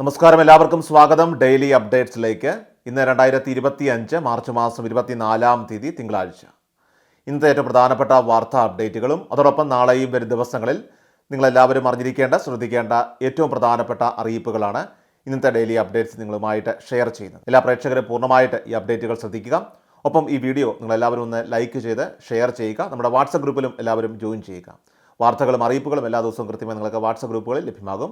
നമസ്കാരം. എല്ലാവർക്കും സ്വാഗതം. ഡെയിലി അപ്ഡേറ്റ്സിലേക്ക്. ഇന്ന് രണ്ടായിരത്തി ഇരുപത്തി അഞ്ച് മാർച്ച് മാസം ഇരുപത്തിനാലാം തീയതി തിങ്കളാഴ്ച. ഇന്നത്തെ ഏറ്റവും പ്രധാനപ്പെട്ട വാർത്താ അപ്ഡേറ്റുകളും അതോടൊപ്പം നാളെയും വരും ദിവസങ്ങളിൽ നിങ്ങളെല്ലാവരും അറിഞ്ഞിരിക്കേണ്ട ശ്രദ്ധിക്കേണ്ട ഏറ്റവും പ്രധാനപ്പെട്ട അറിയിപ്പുകളാണ് ഇന്നത്തെ ഡെയിലി അപ്ഡേറ്റ്സ് നിങ്ങളുമായിട്ട് ഷെയർ ചെയ്യുന്നത്. എല്ലാ പ്രേക്ഷകരും പൂർണമായിട്ട് ഈ അപ്ഡേറ്റുകൾ ശ്രദ്ധിക്കുക. ഒപ്പം ഈ വീഡിയോ നിങ്ങളെല്ലാവരും ഒന്ന് ലൈക്ക് ചെയ്ത് ഷെയർ ചെയ്യുക. നമ്മുടെ വാട്സപ്പ് ഗ്രൂപ്പിലും എല്ലാവരും ജോയിൻ ചെയ്യുക. വാർത്തകളും അറിയിപ്പുകളും എല്ലാ ദിവസവും കൃത്യമായി നിങ്ങൾക്ക് വാട്സപ്പ് ഗ്രൂപ്പുകളിൽ ലഭ്യമാകും.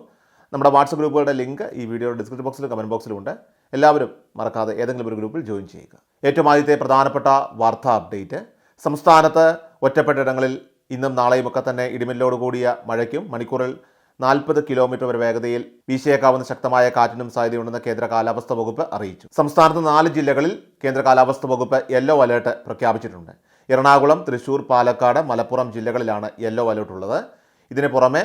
നമ്മുടെ വാട്സപ്പ് ഗ്രൂപ്പുകളുടെ ലിങ്ക് ഈ വീഡിയോയുടെ ഡിസ്ക്രിപ്ഷൻ ബോക്സിലും കമന്റ് ബോക്സിലും ഉണ്ട്. എല്ലാവരും മറക്കാതെ ഏതെങ്കിലും ഒരു ഗ്രൂപ്പിൽ ജോയിൻ ചെയ്യുക. ഏറ്റവും ആദ്യത്തെ പ്രധാനപ്പെട്ട വാർത്താ അപ്ഡേറ്റ്. സംസ്ഥാനത്ത് ഒറ്റപ്പെട്ടിടങ്ങളിൽ ഇന്നും നാളെയുമൊക്കെ തന്നെ ഇടിമിന്നലോട് കൂടിയ മഴയ്ക്കും മണിക്കൂറിൽ നാൽപ്പത് കിലോമീറ്റർ വരെ വേഗതയിൽ വീശിയേക്കാവുന്ന ശക്തമായ കാറ്റിനും സാധ്യതയുണ്ടെന്ന് കേന്ദ്ര കാലാവസ്ഥാ വകുപ്പ് അറിയിച്ചു. സംസ്ഥാനത്ത് നാല് ജില്ലകളിൽ കേന്ദ്ര കാലാവസ്ഥാ വകുപ്പ് യെല്ലോ അലേർട്ട് പ്രഖ്യാപിച്ചിട്ടുണ്ട്. എറണാകുളം തൃശൂർ പാലക്കാട് മലപ്പുറം ജില്ലകളിലാണ് യെല്ലോ അലേർട്ട് ഉള്ളത്. ഇതിന് പുറമെ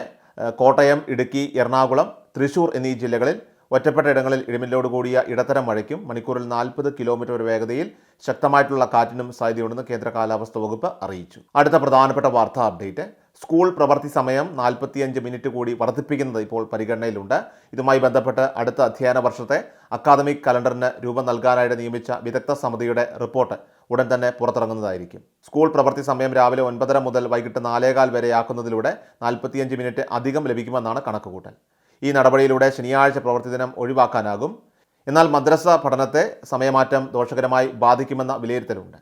കോട്ടയം ഇടുക്കി എറണാകുളം തൃശൂർ എന്നീ ജില്ലകളിൽ ഒറ്റപ്പെട്ട ഇടങ്ങളിൽ ഇടിമിന്നലോട് കൂടിയ ഇടത്തരം മഴയ്ക്കും മണിക്കൂറിൽ നാൽപ്പത് കിലോമീറ്റർ വേഗതയിൽ ശക്തമായിട്ടുള്ള കാറ്റിനും സാധ്യതയുണ്ടെന്ന് കേന്ദ്ര കാലാവസ്ഥാ വകുപ്പ് അറിയിച്ചു. അടുത്ത പ്രധാനപ്പെട്ട വാർത്താ അപ്ഡേറ്റ്. സ്കൂൾ പ്രവൃത്തി സമയം നാൽപ്പത്തിയഞ്ച് മിനിറ്റ് കൂടി വർദ്ധിപ്പിക്കുന്നത് ഇപ്പോൾ പരിഗണനയിലുണ്ട്. ഇതുമായി ബന്ധപ്പെട്ട് അടുത്ത അധ്യയന വർഷത്തെ അക്കാദമിക് കലണ്ടറിന് രൂപം നൽകാനായിട്ട് നിയമിച്ച വിദഗ്ധ സമിതിയുടെ റിപ്പോർട്ട് ഉടൻ തന്നെ പുറത്തിറങ്ങുന്നതായിരിക്കും. സ്കൂൾ പ്രവൃത്തി സമയം രാവിലെ ഒൻപതര മുതൽ വൈകിട്ട് നാലേകാൽ വരെയാക്കുന്നതിലൂടെ നാൽപ്പത്തിയഞ്ച് മിനിറ്റ് അധികം ലഭിക്കുമെന്നാണ് കണക്കുകൂട്ടൽ. ഈ നടപടിയിലൂടെ ശനിയാഴ്ച പ്രവൃത്തി ദിനം ഒഴിവാക്കാനാകും. എന്നാൽ മദ്രസ പഠനത്തെ സമയമാറ്റം ദോഷകരമായി ബാധിക്കുമെന്ന വിലയിരുത്തലുണ്ട്.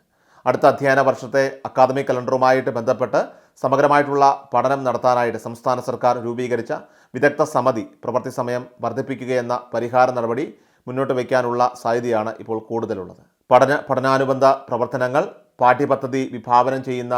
അടുത്ത അധ്യയന വർഷത്തെ അക്കാദമിക് കലണ്ടറുമായിട്ട് ബന്ധപ്പെട്ട് സമഗ്രമായിട്ടുള്ള പഠനം നടത്താനായിട്ട് സംസ്ഥാന സർക്കാർ രൂപീകരിച്ച വിദഗ്ധ സമിതി പ്രവൃത്തി സമയം വർദ്ധിപ്പിക്കുകയെന്ന പരിഹാര നടപടി മുന്നോട്ട് വയ്ക്കാനുള്ള സാധ്യതയാണ് ഇപ്പോൾ കൂടുതലുള്ളത്. പഠന പഠനാനുബന്ധ പ്രവർത്തനങ്ങൾ പാഠ്യപദ്ധതി വിഭാവനം ചെയ്യുന്ന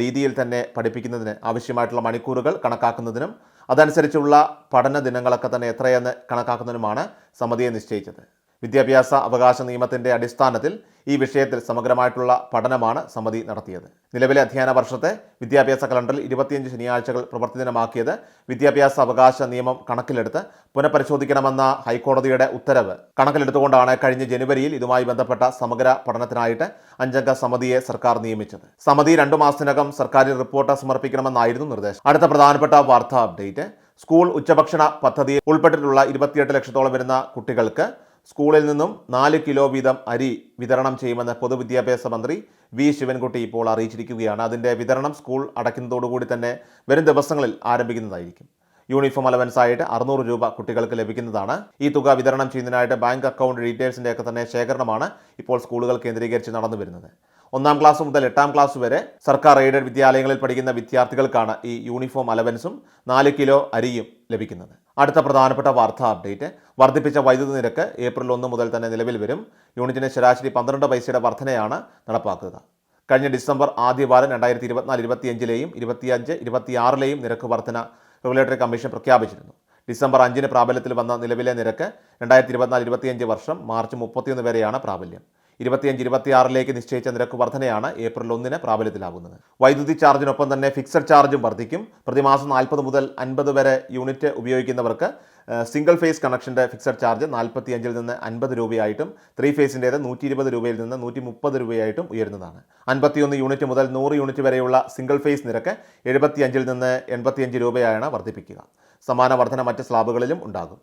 രീതിയിൽ തന്നെ പഠിപ്പിക്കുന്നതിന് ആവശ്യമായിട്ടുള്ള മണിക്കൂറുകൾ കണക്കാക്കുന്നതിനും അതനുസരിച്ചുള്ള പഠന ദിനങ്ങളൊക്കെ തന്നെ എത്രയെന്ന് കണക്കാക്കുന്നതിനുമാണ് സമിതിയെ നിശ്ചയിച്ചത്. വിദ്യാഭ്യാസ അവകാശ നിയമത്തിന്റെ അടിസ്ഥാനത്തിൽ ഈ വിഷയത്തിൽ സമഗ്രമായിട്ടുള്ള പഠനമാണ് സമിതി നടത്തിയത്. നിലവിലെ അധ്യയന വർഷത്തെ വിദ്യാഭ്യാസ കലണ്ടറിൽ ഇരുപത്തിയഞ്ച് ശനിയാഴ്ചകൾ പ്രവർത്തിദിനമാക്കിയത് വിദ്യാഭ്യാസ അവകാശ നിയമം കണക്കിലെടുത്ത് പുനഃപരിശോധിക്കണമെന്ന ഹൈക്കോടതിയുടെ ഉത്തരവ്. കണക്കിലെടുത്തുകൊണ്ടാണ് കഴിഞ്ഞ ജനുവരിയിൽ ഇതുമായി ബന്ധപ്പെട്ട സമഗ്ര പഠനത്തിനായിട്ട് അഞ്ചംഗ സമിതിയെ സർക്കാർ നിയമിച്ചത്. സമിതി രണ്ടു മാസത്തിനകം സർക്കാരിൽ റിപ്പോർട്ട് സമർപ്പിക്കണമെന്നായിരുന്നു നിർദ്ദേശം. അടുത്ത പ്രധാനപ്പെട്ട വാർത്താ അപ്ഡേറ്റ്. സ്കൂൾ ഉച്ചഭക്ഷണ പദ്ധതിയിൽ ഉൾപ്പെട്ടിട്ടുള്ള ഇരുപത്തിയെട്ട് ലക്ഷത്തോളം വരുന്ന കുട്ടികൾക്ക് സ്കൂളിൽ നിന്നും നാല് കിലോ വീതം അരി വിതരണം ചെയ്യുമെന്ന് പൊതുവിദ്യാഭ്യാസ മന്ത്രി വി ശിവൻകുട്ടി ഇപ്പോൾ അറിയിച്ചിരിക്കുകയാണ്. അതിന്റെ വിതരണം സ്കൂൾ അടയ്ക്കുന്നതോടുകൂടി തന്നെ വരും ദിവസങ്ങളിൽ ആരംഭിക്കുന്നതായിരിക്കും. യൂണിഫോം അലവൻസ് ആയിട്ട് അറുന്നൂറ് രൂപ കുട്ടികൾക്ക് ലഭിക്കുന്നതാണ്. ഈ തുക വിതരണം ചെയ്യുന്നതിനായിട്ട് ബാങ്ക് അക്കൗണ്ട് ഡീറ്റെയിൽസിന്റെയൊക്കെ തന്നെ ശേഖരണമാണ് ഇപ്പോൾ സ്കൂളുകൾ കേന്ദ്രീകരിച്ച് നടന്നു വരുന്നത് ഒന്നാം ക്ലാസ് മുതൽ എട്ടാം ക്ലാസ് വരെ സർക്കാർ എയ്ഡഡ് വിദ്യാലയങ്ങളിൽ പഠിക്കുന്ന വിദ്യാർത്ഥികൾക്കാണ് ഈ യൂണിഫോം അലവൻസും നാല് കിലോ അരിയും ലഭിക്കുന്നത്. അടുത്ത പ്രധാനപ്പെട്ട വാർത്താ അപ്ഡേറ്റ് വർദ്ധിപ്പിച്ച വൈദ്യുതി നിരക്ക് ഏപ്രിൽ ഒന്ന് മുതൽ തന്നെ നിലവിൽ വരും. യൂണിറ്റിന് ശരാശരി പന്ത്രണ്ട് പൈസയുടെ വർധനയാണ് നടപ്പാക്കുക കഴിഞ്ഞ ഡിസംബർ ആദ്യ വാരം രണ്ടായിരത്തി ഇരുപത്തിനാല് ഇരുപത്തിയഞ്ചിലെയും ഇരുപത്തിയഞ്ച് ഇരുപത്തിയാറിലെയും നിരക്ക് വർധന റെഗുലേറ്ററി കമ്മീഷൻ പ്രഖ്യാപിച്ചിരുന്നു. ഡിസംബർ അഞ്ചിന് പ്രാബല്യത്തിൽ വന്ന നിലവിലെ നിരക്ക് രണ്ടായിരത്തി ഇരുപത്തിനാല് ഇരുപത്തിയഞ്ച് വർഷം മാർച്ച് മുപ്പത്തിയൊന്ന് വരെയാണ് പ്രാബല്യം. ഇരുപത്തിയഞ്ച് ഇരുപത്തിയാറിലേക്ക് നിശ്ചയിച്ച നിരക്ക് വർധനയാണ് ഏപ്രിൽ ഒന്നിന് പ്രാബല്യത്തിലാകുന്നത്. വൈദ്യുതി ചാർജിനൊപ്പം തന്നെ ഫിക്സഡ് ചാർജും വർദ്ധിക്കും. പ്രതിമാസം നാൽപ്പത് മുതൽ അൻപത് വരെ യൂണിറ്റ് ഉപയോഗിക്കുന്നവർക്ക് സിംഗിൾ ഫേസ് കണക്ഷന്റെ ഫിക്സഡ് ചാർജ് നാൽപ്പത്തിയഞ്ചിൽ നിന്ന് അൻപത് രൂപയായിട്ടും ത്രീ ഫേസിന്റേത് നൂറ്റി ഇരുപത് രൂപയിൽ നിന്ന് നൂറ്റി മുപ്പത് രൂപയായിട്ടും ഉയരുന്നതാണ്. അൻപത്തിയൊന്ന് യൂണിറ്റ് മുതൽ നൂറ് യൂണിറ്റ് വരെയുള്ള സിംഗിൾ ഫേസ് നിരക്ക് എഴുപത്തിയഞ്ചിൽ നിന്ന് എൺപത്തിയഞ്ച് രൂപയാണ് വർദ്ധിപ്പിക്കുക. സമാന വർധന മറ്റ് സ്ലാബുകളിലും ഉണ്ടാകും.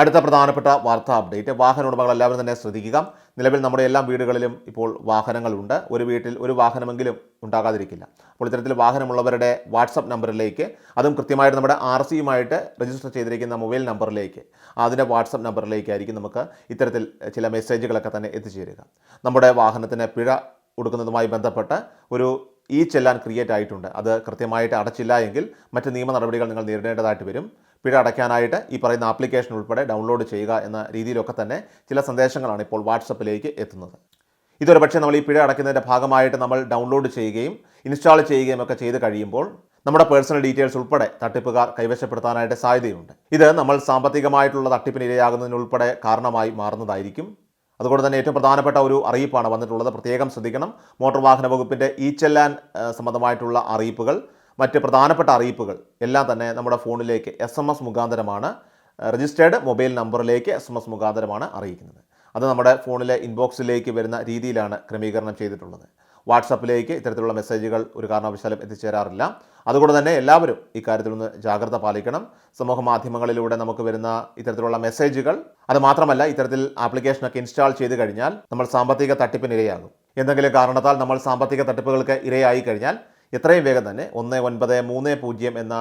അടുത്ത പ്രധാനപ്പെട്ട വാർത്താ അപ്ഡേറ്റ്. വാഹന ഉടമകൾ എല്ലാവരും തന്നെ ശ്രദ്ധിക്കുക. നിലവിൽ നമ്മുടെ എല്ലാ വീടുകളിലും ഇപ്പോൾ വാഹനങ്ങളുണ്ട്. ഒരു വീട്ടിൽ ഒരു വാഹനമെങ്കിലും ഉണ്ടാകാതിരിക്കില്ല. അപ്പോൾ ഇത്തരത്തിൽ വാഹനമുള്ളവരുടെ വാട്സപ്പ് നമ്പറിലേക്ക് അതും കൃത്യമായിട്ട് നമ്മുടെ ആർ സിയുമായിട്ട് രജിസ്റ്റർ ചെയ്തിരിക്കുന്ന മൊബൈൽ നമ്പറിലേക്ക് അതിന്റെ വാട്സപ്പ് നമ്പറിലേക്കായിരിക്കും നമുക്ക് ഇത്തരത്തിൽ ചില മെസ്സേജുകളൊക്കെ തന്നെ എത്തിച്ചേരുക. നമ്മുടെ വാഹനത്തിന് പിഴ കൊടുക്കുന്നതുമായി ബന്ധപ്പെട്ട് ഒരു ഈ ചെല്ലാൻ ക്രിയേറ്റ് ആയിട്ടുണ്ട്. അത് കൃത്യമായിട്ട് അടച്ചില്ല എങ്കിൽ മറ്റ് നിയമ നടപടികൾ നിങ്ങൾ നേരിടേണ്ടതായിട്ട് വരും. പിഴ അടയ്ക്കാനായിട്ട് ഈ പറയുന്ന ആപ്ലിക്കേഷൻ ഉൾപ്പെടെ ഡൗൺലോഡ് ചെയ്യുക എന്ന രീതിയിലൊക്കെ തന്നെ ചില സന്ദേശങ്ങളാണ് ഇപ്പോൾ വാട്സപ്പിലേക്ക് എത്തുന്നത്. ഇതൊരു പക്ഷേ നമ്മൾ ഈ പിഴ അടയ്ക്കുന്നതിന്റെ ഭാഗമായിട്ട് നമ്മൾ ഡൗൺലോഡ് ചെയ്യുകയും ഇൻസ്റ്റാൾ ചെയ്യുകയും ഒക്കെ ചെയ്ത് കഴിയുമ്പോൾ നമ്മുടെ പേഴ്സണൽ ഡീറ്റെയിൽസ് ഉൾപ്പെടെ തട്ടിപ്പുകാർ കൈവശപ്പെടുത്താനായിട്ട് സാധ്യതയുണ്ട്. ഇത് നമ്മൾ സാമ്പത്തികമായിട്ടുള്ള തട്ടിപ്പിന് ഇരയാകുന്നതിനുൾപ്പെടെ കാരണമായി മാറുന്നതായിരിക്കും. അതുകൊണ്ട് തന്നെ ഏറ്റവും പ്രധാനപ്പെട്ട ഒരു അറിയിപ്പാണ് വന്നിട്ടുള്ളത്. പ്രത്യേകം ശ്രദ്ധിക്കണം. മോട്ടോർ വാഹന വകുപ്പിന്റെ ഈ ചെല്ലാൻ സംബന്ധമായിട്ടുള്ള അറിയിപ്പുകൾ. മറ്റ് പ്രധാനപ്പെട്ട അറിയിപ്പുകൾ എല്ലാം തന്നെ നമ്മുടെ ഫോണിലേക്ക് എസ് എം എസ് മുഖാന്തരമാണ് രജിസ്റ്റേർഡ് മൊബൈൽ നമ്പറിലേക്ക് എസ് എം എസ് മുഖാന്തരമാണ് അറിയിക്കുന്നത്. അത് നമ്മുടെ ഫോണിലെ ഇൻബോക്സിലേക്ക് വരുന്ന രീതിയിലാണ് ക്രമീകരണം ചെയ്തിട്ടുള്ളത്. വാട്സപ്പിലേക്ക് ഇത്തരത്തിലുള്ള മെസ്സേജുകൾ ഒരു കാരണവശാലും എത്തിച്ചേരാറില്ല. അതുകൊണ്ട് തന്നെ എല്ലാവരും ഇക്കാര്യത്തിൽ ഒന്ന് ജാഗ്രത പാലിക്കണം. സമൂഹ മാധ്യമങ്ങളിലൂടെ നമുക്ക് വരുന്ന ഇത്തരത്തിലുള്ള മെസ്സേജുകൾ അത് മാത്രമല്ല ഇത്തരത്തിൽ ആപ്ലിക്കേഷനൊക്കെ ഇൻസ്റ്റാൾ ചെയ്ത് കഴിഞ്ഞാൽ നമ്മൾ സാമ്പത്തിക തട്ടിപ്പിന് ഇരയാകും എന്തെങ്കിലും കാരണത്താൽ നമ്മൾ സാമ്പത്തിക തട്ടിപ്പുകൾക്ക് ഇരയായി കഴിഞ്ഞാൽ എത്രയും വേഗം തന്നെ ഒന്ന് ഒൻപത് മൂന്ന് പൂജ്യം എന്ന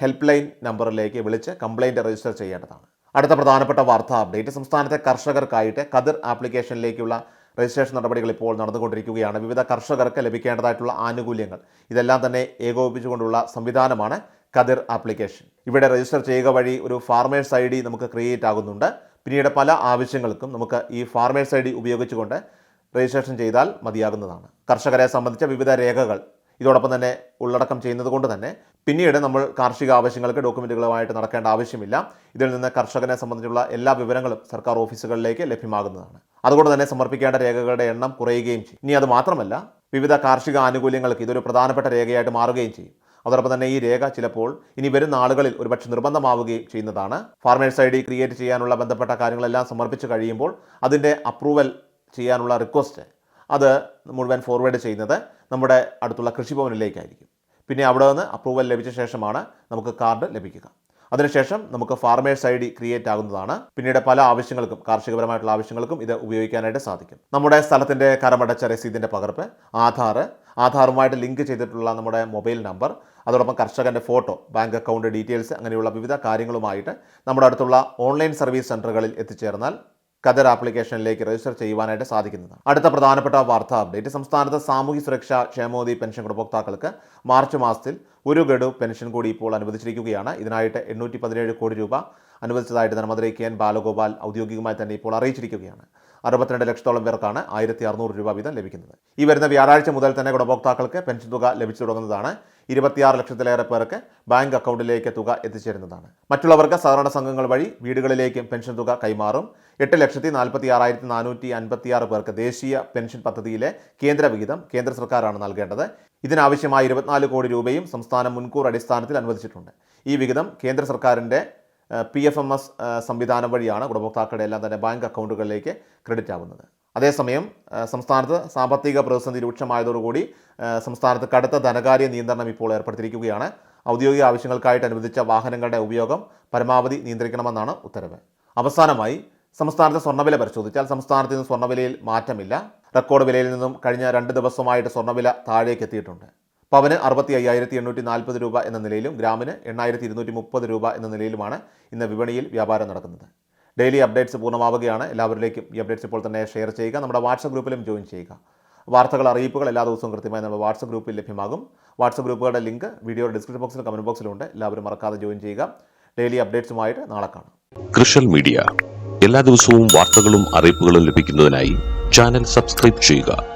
ഹെൽപ്പ് ലൈൻ നമ്പറിലേക്ക് വിളിച്ച് കംപ്ലൈന്റ് രജിസ്റ്റർ ചെയ്യേണ്ടതാണ്. അടുത്ത പ്രധാനപ്പെട്ട വാർത്താ അപ്ഡേറ്റ് സംസ്ഥാനത്തെ കർഷകർക്കായിട്ട് കതിർ ആപ്ലിക്കേഷനിലേക്കുള്ള രജിസ്ട്രേഷൻ നടപടികൾ ഇപ്പോൾ നടന്നുകൊണ്ടിരിക്കുകയാണ്. വിവിധ കർഷകർക്ക് ലഭിക്കേണ്ടതായിട്ടുള്ള ആനുകൂല്യങ്ങൾ. ഇതെല്ലാം തന്നെ ഏകോപിപ്പിച്ചുകൊണ്ടുള്ള സംവിധാനമാണ് കതിർ ആപ്ലിക്കേഷൻ ഇവിടെ രജിസ്റ്റർ ചെയ്യുക വഴി ഒരു ഫാർമേഴ്സ് ഐ ഡി നമുക്ക് ക്രിയേറ്റ് ആകുന്നുണ്ട്. പിന്നീട് പല ആവശ്യങ്ങൾക്കും നമുക്ക് ഈ ഫാർമേഴ്സ് ഐ ഡി ഉപയോഗിച്ചുകൊണ്ട് രജിസ്ട്രേഷൻ ചെയ്താൽ മതിയാകുന്നതാണ്. കർഷകരെ സംബന്ധിച്ച വിവിധ രേഖകൾ ഇതോടൊപ്പം തന്നെ ഉള്ളടക്കം ചെയ്യുന്നത് കൊണ്ട് തന്നെ പിന്നീട് നമ്മൾ കാർഷിക ആവശ്യങ്ങൾക്ക് ഡോക്യുമെന്റുകളുമായിട്ട് നടക്കേണ്ട ആവശ്യമില്ല. ഇതിൽ നിന്ന് കർഷകനെ സംബന്ധിച്ചുള്ള എല്ലാ വിവരങ്ങളും സർക്കാർ ഓഫീസുകളിലേക്ക് ലഭ്യമാകുന്നതാണ്. അതുകൊണ്ട് തന്നെ സമർപ്പിക്കേണ്ട രേഖകളുടെ എണ്ണം കുറയുകയും ചെയ്യും. ഇനി അത് മാത്രമല്ല വിവിധ കാർഷിക ആനുകൂല്യങ്ങൾക്ക് ഇതൊരു പ്രധാനപ്പെട്ട രേഖയായിട്ട് മാറുകയും ചെയ്യും. അതോടൊപ്പം തന്നെ ഈ രേഖ ചിലപ്പോൾ ഇനി വരുന്ന നാളുകളിൽ ഒരുപക്ഷെ നിർബന്ധമാവുകയും ചെയ്യുന്നതാണ്. ഫാർമേഴ്സ് ഐ ഡി ക്രിയേറ്റ് ചെയ്യാനുള്ള ബന്ധപ്പെട്ട കാര്യങ്ങളെല്ലാം സമർപ്പിച്ച് കഴിയുമ്പോൾ അതിന്റെ അപ്രൂവൽ ചെയ്യാനുള്ള റിക്വസ്റ്റ് അത് മുഴുവൻ ഫോർവേഡ് ചെയ്യുന്നത് നമ്മുടെ അടുത്തുള്ള കൃഷിഭവനിലേക്കായിരിക്കും. പിന്നെ അവിടെ നിന്ന് അപ്രൂവൽ ലഭിച്ച ശേഷമാണ് നമുക്ക് കാർഡ് ലഭിക്കുക. അതിനുശേഷം നമുക്ക് ഫാർമേഴ്സ് ഐ ഡി ക്രിയേറ്റ് ആകുന്നതാണ്. പിന്നീട് പല ആവശ്യങ്ങൾക്കും കാർഷികപരമായിട്ടുള്ള ആവശ്യങ്ങൾക്കും ഇത് ഉപയോഗിക്കാനായിട്ട് സാധിക്കും. നമ്മുടെ സ്ഥലത്തിന്റെ കരമടച്ച രസീതിന്റെ പകർപ്പ് ആധാർ ആധാറുമായിട്ട് ലിങ്ക് ചെയ്തിട്ടുള്ള നമ്മുടെ മൊബൈൽ നമ്പർ അതോടൊപ്പം കർഷകന്റെ ഫോട്ടോ ബാങ്ക് അക്കൗണ്ട് ഡീറ്റെയിൽസ് അങ്ങനെയുള്ള വിവിധ കാര്യങ്ങളുമായിട്ട് നമ്മുടെ അടുത്തുള്ള ഓൺലൈൻ സർവീസ് സെന്ററുകളിൽ എത്തിച്ചേർന്നാൽ കദർ ആപ്ലിക്കേഷനിലേക്ക് രജിസ്റ്റർ ചെയ്യുവാനായിട്ട് സാധിക്കുന്നതാണ്. അടുത്ത പ്രധാനപ്പെട്ട വാർത്താ അപ്ഡേറ്റ് സംസ്ഥാനത്ത് സാമൂഹ്യ സുരക്ഷാ ക്ഷേമോദി പെൻഷൻ ഗുണഭോക്താക്കൾക്ക് മാർച്ച് മാസത്തിൽ ഒരു ഗഡു പെൻഷൻ കൂടി ഇപ്പോൾ അനുവദിച്ചിരിക്കുകയാണ്. ഇതിനായിട്ട് എണ്ണൂറ്റി പതിനേഴ് കോടി രൂപ അനുവദിച്ചതായിട്ട് ധനമന്ത്രി കെ എൻ ബാലഗോപാൽ ഔദ്യോഗികമായി തന്നെ ഇപ്പോൾ അറിയിച്ചിരിക്കുകയാണ്. അറുപത്തിരണ്ട് ലക്ഷത്തോളം പേർക്കാണ് ആയിരത്തി അറുന്നൂറ് രൂപ വീതം ലഭിക്കുന്നത്. ഈ വരുന്ന വ്യാഴാഴ്ച മുതൽ തന്നെ ഗുണഭോക്താക്കൾക്ക് പെൻഷൻ തുക ലഭിച്ചു തുടങ്ങുന്നതാണ്. ഇരുപത്തിയാറ് ലക്ഷത്തിലേറെ പേർക്ക് ബാങ്ക് അക്കൗണ്ടിലേക്ക് തുക എത്തിച്ചേരുന്നതാണ്. മറ്റുള്ളവർക്ക് സഹകരണ സംഘങ്ങൾ വഴി വീടുകളിലേക്കും പെൻഷൻ തുക കൈമാറും. എട്ട് ലക്ഷത്തി നാൽപ്പത്തി ആറായിരത്തി നാനൂറ്റി അൻപത്തിയാറ് പേർക്ക് ദേശീയ പെൻഷൻ പദ്ധതിയിലെ കേന്ദ്ര വിഹിതം കേന്ദ്ര സർക്കാരാണ് നൽകേണ്ടത്. ഇതിനാവശ്യമായ ഇരുപത്തിനാല് കോടി രൂപയും സംസ്ഥാനം മുൻകൂർ അടിസ്ഥാനത്തിൽ അനുവദിച്ചിട്ടുണ്ട്. ഈ വിഹിതം കേന്ദ്ര സർക്കാരിന്റെ പി എഫ് എം എസ് സംവിധാനം വഴിയാണ് ഗുണഭോക്താക്കളുടെ എല്ലാം തന്നെ ബാങ്ക് അക്കൗണ്ടുകളിലേക്ക് ക്രെഡിറ്റ് ആവുന്നത്. അതേസമയം സംസ്ഥാനത്ത് സാമ്പത്തിക പ്രതിസന്ധി രൂക്ഷമായതോടുകൂടി സംസ്ഥാനത്ത് കടുത്ത ധനകാര്യ നിയന്ത്രണം ഇപ്പോൾ ഏർപ്പെടുത്തിയിരിക്കുകയാണ്. ഔദ്യോഗിക ആവശ്യങ്ങൾക്കായിട്ട് അനുവദിച്ച വാഹനങ്ങളുടെ ഉപയോഗം പരമാവധി നിയന്ത്രിക്കണമെന്നാണ് ഉത്തരവ്. അവസാനമായി സംസ്ഥാനത്തെ സ്വർണവില പരിശോധിച്ചാൽ സംസ്ഥാനത്ത് നിന്ന് സ്വർണവിലയിൽ മാറ്റമില്ല. റെക്കോർഡ് വിലയിൽ നിന്നും കഴിഞ്ഞ രണ്ട് ദിവസമായിട്ട് സ്വർണവില താഴേക്ക് എത്തിയിട്ടുണ്ട് പവന് അറുപത്തി അയ്യായിരത്തി എണ്ണൂറ്റി നാൽപ്പത് രൂപ എന്ന നിലയിലും ഗ്രാമിന് എണ്ണായിരത്തി ഇരുന്നൂറ്റി മുപ്പത് രൂപ എന്ന നിലയിലുമാണ് ഇന്ന് വിപണിയിൽ വ്യാപാരം നടക്കുന്നത്. ഡെയിലി അപ്ഡേറ്റ്സ് പൂർണമാവുകയാണ്. എല്ലാവരിലേക്കും ഈ അപ്ഡേറ്റ്സ് ഇപ്പോൾ തന്നെ ഷെയർ ചെയ്യുക. നമ്മുടെ വാട്സപ്പ് ഗ്രൂപ്പിലും ജോയിൻ ചെയ്യുക. വാർത്തകൾ അറിയിപ്പുകൾ എല്ലാ ദിവസവും കൃത്യമായി നമ്മുടെ വാട്സപ്പ് ഗ്രൂപ്പിൽ ലഭ്യമാകും. വാട്സപ്പ് ഗ്രൂപ്പുകളുടെ ലിങ്ക് വീഡിയോയുടെ ഡിസ്ക്രിപ്ഷൻ ബോക്സിലും കമന്റ് ബോക്സിലുണ്ട് എല്ലാവരും മറക്കാതെ ജോയിൻ ചെയ്യുക. ഡെയിലി അപ്ഡേറ്റ്സുമായിട്ട് നാളെ കാണാം. കൃഷൽ മീഡിയ. എല്ലാ ദിവസവും വാർത്തകളും അറിയിപ്പുകളും ലഭിക്കുന്നതിനായി ചാനൽ സബ്സ്ക്രൈബ് ചെയ്യുക.